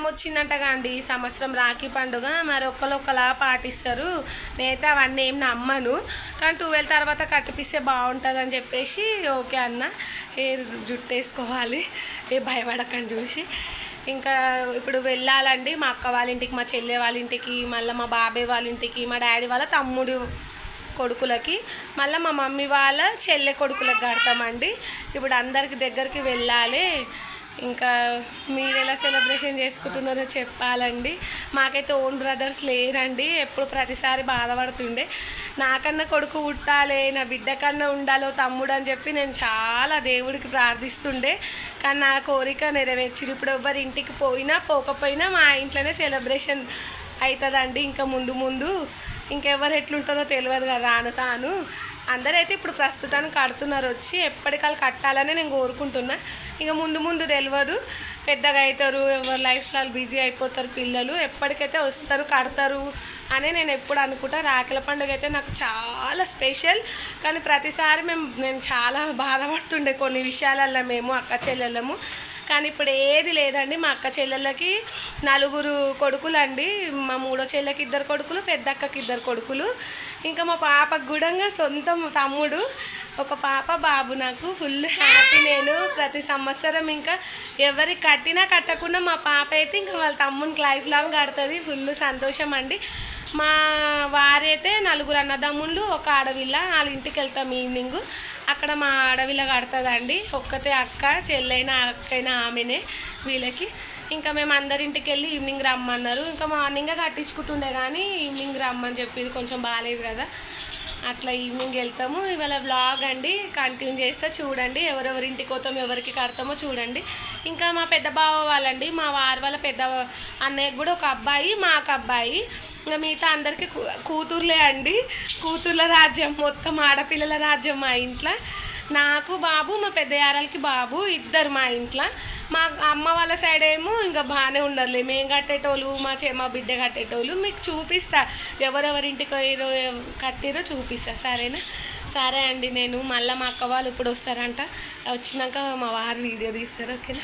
సంవత్సరం వచ్చిందంటగా అండి? ఈ సంవత్సరం రాఖీ పండుగ మరి ఒక్కరొక్కలా పాటిస్తారు. నేనైతే అవన్నీ ఏం నమ్మను. కానీ ట్వెల్వ్ తర్వాత కట్టిపిస్తే బాగుంటుంది అని చెప్పేసి ఓకే అన్న. ఏ జుట్టు వేసుకోవాలి ఏ భయపడకని చూసి. ఇంకా ఇప్పుడు వెళ్ళాలండి. మా అక్క వాళ్ళ ఇంటికి మా చెల్లె వాళ్ళ ఇంటికి మళ్ళీ మా బాబాయ్ వాళ్ళ ఇంటికి మా డాడీ వాళ్ళ తమ్ముడు కొడుకులకి మళ్ళీ మా మమ్మీ వాళ్ళ చెల్లె కొడుకులకు కడతామండి. ఇప్పుడు అందరికి దగ్గరికి వెళ్ళాలి. ఇంకా మీరు ఎలా సెలబ్రేషన్ చేసుకుంటున్నారో చెప్పాలండి. మాకైతే ఓన్ బ్రదర్స్ లేరండి. ఎప్పుడు ప్రతిసారి బాధపడుతుండే. నాకన్నా కొడుకు పుట్టాలే నా బిడ్డ కన్నా ఉండాలో తమ్ముడు అని చెప్పి నేను చాలా దేవుడికి ప్రార్థిస్తుండే. కానీ నా కోరిక నెరవేర్చిరు ఇప్పుడు ఎవరి ఇంటికి పోయినా పోకపోయినా మా ఇంట్లోనే సెలబ్రేషన్ అవుతుందండి ఇంకా ముందు ముందు ఇంకెవరు ఎట్లుంటారో తెలియదు కదా రాను తాను. అందరైతే ఇప్పుడు ప్రస్తుతానికి కడుతున్నారు వచ్చి ఎప్పటికాలు కట్టాలని నేను కోరుకుంటున్నా. ఇంకా ముందు ముందు తెలియదు పెద్దగా అవుతారు ఎవరు లైఫ్లో బిజీ అయిపోతారు పిల్లలు. ఎప్పటికైతే వస్తారు కడతారు అని నేను ఎప్పుడు అనుకుంటా. రాఖీల పండుగ అయితే నాకు చాలా స్పెషల్ కానీ ప్రతిసారి మేము నేను చాలా బాధపడుతుండే కొన్ని విషయాలల్లో మేము అక్క చెల్లెళ్ళము. కానీ ఇప్పుడు ఏది లేదండి. మా అక్క చెల్లెళ్ళకి నలుగురు కొడుకులు అండి మా మూడో చెల్లెకి ఇద్దరు కొడుకులు పెద్ద అక్కకి ఇద్దరు కొడుకులు. ఇంకా మా పాపకు కూడా సొంత తమ్ముడు. ఒక పాప బాబు నాకు ఫుల్ హ్యాపీ నేను ప్రతి సంవత్సరం ఇంకా ఎవరికి కట్టినా కట్టకుండా మా పాప అయితే ఇంకా వాళ్ళ తమ్మునికి లైఫ్ లాంగ్ కడుతుంది. ఫుల్ సంతోషం అండి. మా వారైతే నలుగురు అన్నదమ్ముళ్ళు ఒక ఆడవిల్ల వాళ్ళ ఇంటికి వెళ్తాం ఈవినింగ్ అక్కడ మా ఆడవిల్ల కడుతుందండి. ఒక్కతే అక్క చెల్లైన అక్కైన ఆమెనే వీళ్ళకి. ఇంకా మేము అందరింటికి వెళ్ళి ఈవినింగ్ రమ్మన్నారు. ఇంకా మార్నింగే కట్టించుకుంటుండే కానీ ఈవినింగ్ రమ్మని చెప్పి కొంచెం బాగాలేదు కదా. అట్లా ఈవినింగ్ వెళ్తాము. ఇవాళ వ్లాగ్ అండి కంటిన్యూ చేస్తే చూడండి. ఎవరెవరి ఇంటికి పోతాం ఎవరికి కడతామో చూడండి. ఇంకా మా పెద్ద బావ వాళ్ళండి మా వారి వాళ్ళ పెద్ద అన్నయ్యకి కూడా ఒక అబ్బాయి మాకు అబ్బాయి. ఇంకా మిగతా అందరికీ కూతుర్లే అండి. కూతుర్ల రాజ్యం మొత్తం ఆడపిల్లల రాజ్యం మా ఇంట్లో. నాకు బాబు మా పెద్ద యారాలకి బాబు ఇద్దరు మా ఇంట్లో. మా అమ్మ వాళ్ళ సైడ్ ఏమో ఇంకా బాగానే ఉండరులే. మేము కట్టేటోళ్ళు మా చే మా బిడ్డ కట్టేటోళ్ళు మీకు చూపిస్తా. ఎవరెవరింటికి పోయిరో ఎవ- కట్టిరో చూపిస్తా. సరేనా? సరే అండి నేను మళ్ళీ మా అక్క వాళ్ళు ఇప్పుడు వస్తారంట. వచ్చినాక మా వారు వీడియో తీస్తారు ఓకేనా?